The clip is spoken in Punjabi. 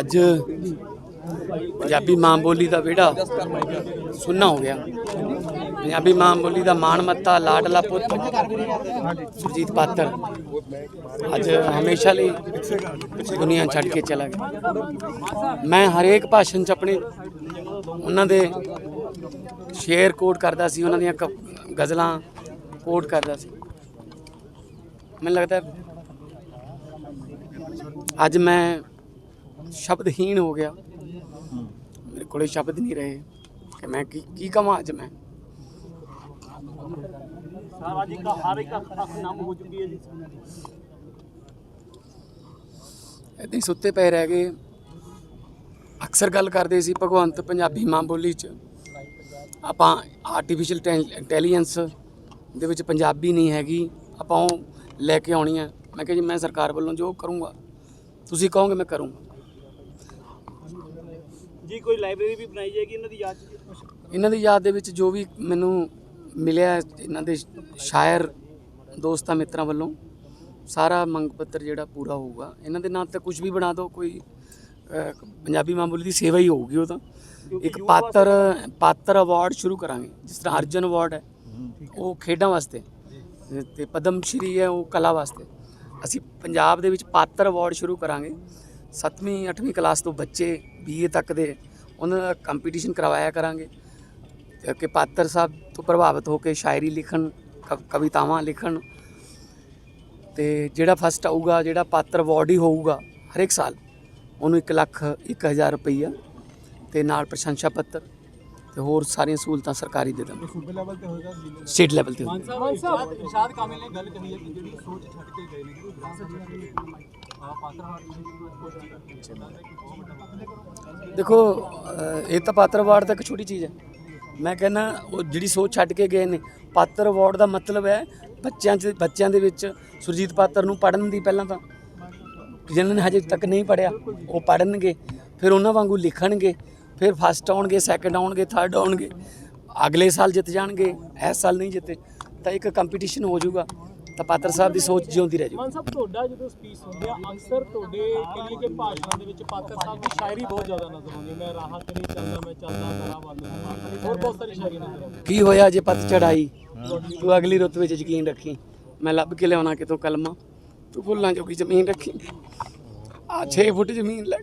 ਅੱਜ ਪੰਜਾਬੀ ਮਾਂ ਬੋਲੀ ਦਾ ਵਿਹੜਾ ਸੁੰਨਾ ਹੋ ਗਿਆ। ਪੰਜਾਬੀ ਮਾਂ ਬੋਲੀ ਦਾ ਮਾਣ ਮੱਤਾ, ਲਾਡਲਾ ਪੁੱਤ ਸੁਰਜੀਤ ਪਾਤਰ ਅੱਜ ਹਮੇਸ਼ਾ ਲਈ ਦੁਨੀਆ ਛੱਡ ਕੇ ਚਲਾ ਗਿਆ। ਮੈਂ ਹਰੇਕ ਭਾਸ਼ਣ ਚ ਆਪਣੇ ਉਹਨਾਂ ਦੇ ਸ਼ੇਅਰ ਕੋਟ ਕਰਦਾ ਸੀ, ਉਹਨਾਂ ਦੀਆਂ ਕ- ਗਜ਼ਲਾਂ ਕੋਟ ਕਰਦਾ ਸੀ। ਮੈਨੂੰ ਲੱਗਦਾ ਅੱਜ ਮੈਂ ਸ਼ਬਦਹੀਨ ਹੋ ਗਿਆ। ਮੇਰੇ ਕੋਲੇ ਸ਼ਬਦ ਨਹੀਂ ਰਹੇ। ਕਿ ਮੈਂ ਕੀ ਕੀ ਕਵਾਂ ਅੱਜ ਮੈਂ? ਸਾਰਾ ਜੀ ਕਾ ਹਰ ਇੱਕ ਅੱਖ ਨਮ ਹੋ ਚੁੱਕੀ ਹੈ ਜੀ। ਏਦਾਂ ਹੀ ਸੁੱਤੇ ਪਏ ਰਹਿ ਗਏ। ਅਕਸਰ ਗੱਲ ਕਰਦੇ ਸੀ ਭਗਵੰਤ ਪੰਜਾਬੀ ਮਾਂ ਬੋਲੀ ਚ। ਆਪਾਂ ਆਰਟੀਫੀਸ਼ੀਅਲ ਇੰਟੈਲੀਜੈਂਸ ਦੇ ਵਿੱਚ ਪੰਜਾਬੀ ਨਹੀਂ ਹੈਗੀ। ਆਪਾਂ ਉਹ ਲੈ ਕੇ ਆਉਣੀ ਹੈ। ਮੈਂ ਕਿਹਾ ਜੀ ਮੈਂ ਸਰਕਾਰ ਵੱਲੋਂ ਜੋ ਕਰੂੰਗਾ ਤੁਸੀਂ ਕਹੋਗੇ ਮੈਂ ਕਰੂੰਗਾ। ਜੀ ਕੋਈ ਲਾਇਬ੍ਰੇਰੀ ਵੀ ਬਣਾਈ ਜਾਏਗੀ ਇਹਨਾਂ ਦੀ ਯਾਦ ਚ? ਜੀ? ਇਹਨਾਂ ਦੀ ਯਾਦ ਦੇ ਵਿੱਚ ਜੋ ਵੀ ਮੈਨੂੰ ਮਿਲਿਆ ਇਹਨਾਂ ਦੇ ਸ਼ਾਇਰ ਦੋਸਤਾਂ ਮਿੱਤਰਾਂ ਵੱਲੋਂ ਸਾਰਾ ਮੰਗ ਪੱਤਰ ਜਿਹੜਾ ਪੂਰਾ ਹੋਊਗਾ। ਇਹਨਾਂ ਦੇ ਨਾਂ ਤੇ ਕੁਝ ਵੀ ਬਣਾ ਦਿਓ ਕੋਈ ਅਹ, ਪੰਜਾਬੀ ਮਾਂ ਬੋਲੀ ਦੀ ਸੇਵਾ ਹੀ ਹੋਊਗੀ ਉਹ ਤਾਂ। ਇੱਕ ਪਾਤਰ ਪਾਤਰ ਅਵਾਰਡ ਸ਼ੁਰੂ ਕਰਾਂਗੇ ਜਿਸ ਤਰ੍ਹਾਂ ਅਰਜਨ ਅਵਾਰਡ ਹੈ ਉਹ ਖੇਡਾਂ ਵਾਸਤੇ ਤੇ ਪਦਮ ਸ਼੍ਰੀ ਹੈ ਉਹ ਕਲਾ ਵਾਸਤੇ। ਅਸੀਂ ਪੰਜਾਬ ਦੇ ਵਿੱਚ ਪਾਤਰ ਅਵਾਰਡ ਸ਼ੁਰੂ ਕਰਾਂਗੇ 7ਵੀਂ 8ਵੀਂ ਕਲਾਸ ਤੋਂ ਬੱਚੇ ਬੀਏ ਤੱਕ ਦੇ ਉਹਨਾਂ ਦਾ ਕੰਪੀਟੀਸ਼ਨ ਕਰਵਾਇਆ ਕਰਾਂਗੇ। ਕਿ ਪਾਤਰ ਸਾਹਿਬ ਤੋਂ ਪ੍ਰਭਾਵਿਤ ਹੋ ਕੇ ਸ਼ਾਇਰੀ ਲਿਖਣ ਕ- ਕਵਿਤਾਵਾਂ ਲਿਖਣ। ਤੇ ਜਿਹੜਾ ਫਸਟ ਆਊਗਾ ਜਿਹੜਾ ਪਾਤਰ ਅਵਾਰਡ ਹੀ ਹੋਊਗਾ ਹਰ ਇੱਕ ਸਾਲ ਉਹਨੂੰ 1 ਲੱਖ 1000 ਰੁਪਈਆ ਤੇ ਨਾਲ ਪ੍ਰਸ਼ੰਸਾ ਪੱਤਰ ਤੇ ਹੋਰ ਸਾਰੀਆਂ ਸਹੂਲਤਾਂ ਸਰਕਾਰੀ ਦੇ ਦਾਂਗੇ ਸੂਬੇ ਲੈਵਲ ਤੇ ਹੋਏਗਾ ਸਟੇਟ ਲੈਵਲ ਤੇ ਹੋਊਗਾ। ਮਾਨ ਸਾਹਿਬ ਇਰਸ਼ਾਦ ਕਾਮਿਲ ਨੇ ਗੱਲ ਕਹੀ ਹੈ ਕਿ ਜਿਹੜੀ ਸੋਚ ਛੱਡ ਕੇ ਗਏ ਨੇ ਕਿ ਵਿਰਾਸਤ ਪਾਤਰਵਾਦ ਦੇਖੋ ਇਹ ਤਾਂ ਪਾਤਰ ਅਵਾਰਡ ਤਾਂ ਇੱਕ ਛੋਟੀ ਚੀਜ਼ ਹੈ। ਮੈਂ ਕਹਿੰਦਾ, ਉਹ ਜਿਹੜੀ ਸੋਚ ਛੱਡ ਕੇ ਗਏ ਨੇ, ਪਾਤਰ ਅਵਾਰਡ ਦਾ ਮਤਲਬ ਹੈ ਬੱਚਿਆਂ 'ਚ, ਬੱਚਿਆਂ ਦੇ ਵਿੱਚ ਸੁਰਜੀਤ ਪਾਤਰ ਨੂੰ ਪੜਨ ਦੀ ਪਹਿਲਾਂ ਤਾਂ। ਜਿਨ੍ਹਾਂ ਨੇ ਹਜੇ ਤੱਕ ਨਹੀਂ ਪੜਿਆ ਉਹ ਪੜਨਗੇ ਫਿਰ ਉਹਨਾਂ ਵਾਂਗੂ ਲਿਖਣਗੇ, ਫਿਰ ਫਸਟ ਆਉਣਗੇ ਸੈਕੰਡ ਆਉਣਗੇ ਥਰਡ ਆਉਣਗੇ, ਅਗਲੇ ਸਾਲ ਜਿੱਤ ਜਾਣਗੇ, ਇਸ ਸਾਲ ਨਹੀਂ ਜਿੱਤੇ, ਤਾਂ ਇੱਕ ਕੰਪੀਟੀਸ਼ਨ ਹੋ ਜਾਊਗਾ। ਤਾਂ ਪਾਤਰ ਸਾਹਿਬ ਦੀ ਸੋਚ ਜਿਉਂਦੀ ਰਹਿ ਮਾਨ ਸਾਹਿਬ ਤੁਹਾਡਾ ਜਦੋਂ ਸਪੀਚ ਹੁੰਦੇ ਆ ਅਕਸਰ ਤੁਹਾਡੇ ਕਹੀਏ ਕਿ ਭਾਸ਼ਣਾਂ ਦੇ ਵਿੱਚ ਪਾਤਰ ਸਾਹਿਬ ਦੀ ਸ਼ਾਇਰੀ ਬਹੁਤ ਜ਼ਿਆਦਾ ਨਜ਼ਰ ਆਉਂਦੀ ਹੈ। ਮੈਂ ਰਾਹਾਂ ਤੇ ਨਹੀਂ ਚੱਲਦਾ ਮੈਂ ਚੱਲਦਾ ਮੇਰਾ ਬੰਦ ਹੋਰ ਬਹੁਤ ਸਾਰੀ ਸ਼ਾਇਰੀ ਨਜ਼ਰ ਆਉਂਦੀ ਕੀ ਹੋਇਆ ਜੇ ਪੱਤ ਚੜਾਈ? ਤੂੰ ਅਗਲੀ ਰੁੱਤ ਵਿੱਚ ਯਕੀਨ ਰੱਖੀ। ਮੈਂ ਲੱਭ ਕੇ ਲਿਆਉਣਾ ਕਿਤੋਂ ਕਲਮਾ? ਤੂੰ ਫੁੱਲਾਂ ਜੋਗੀ ਜ਼ਮੀਨ ਰੱਖੀ। ਆ 6 ਫੁੱਟ ਜ਼ਮੀਨ ਲੈ।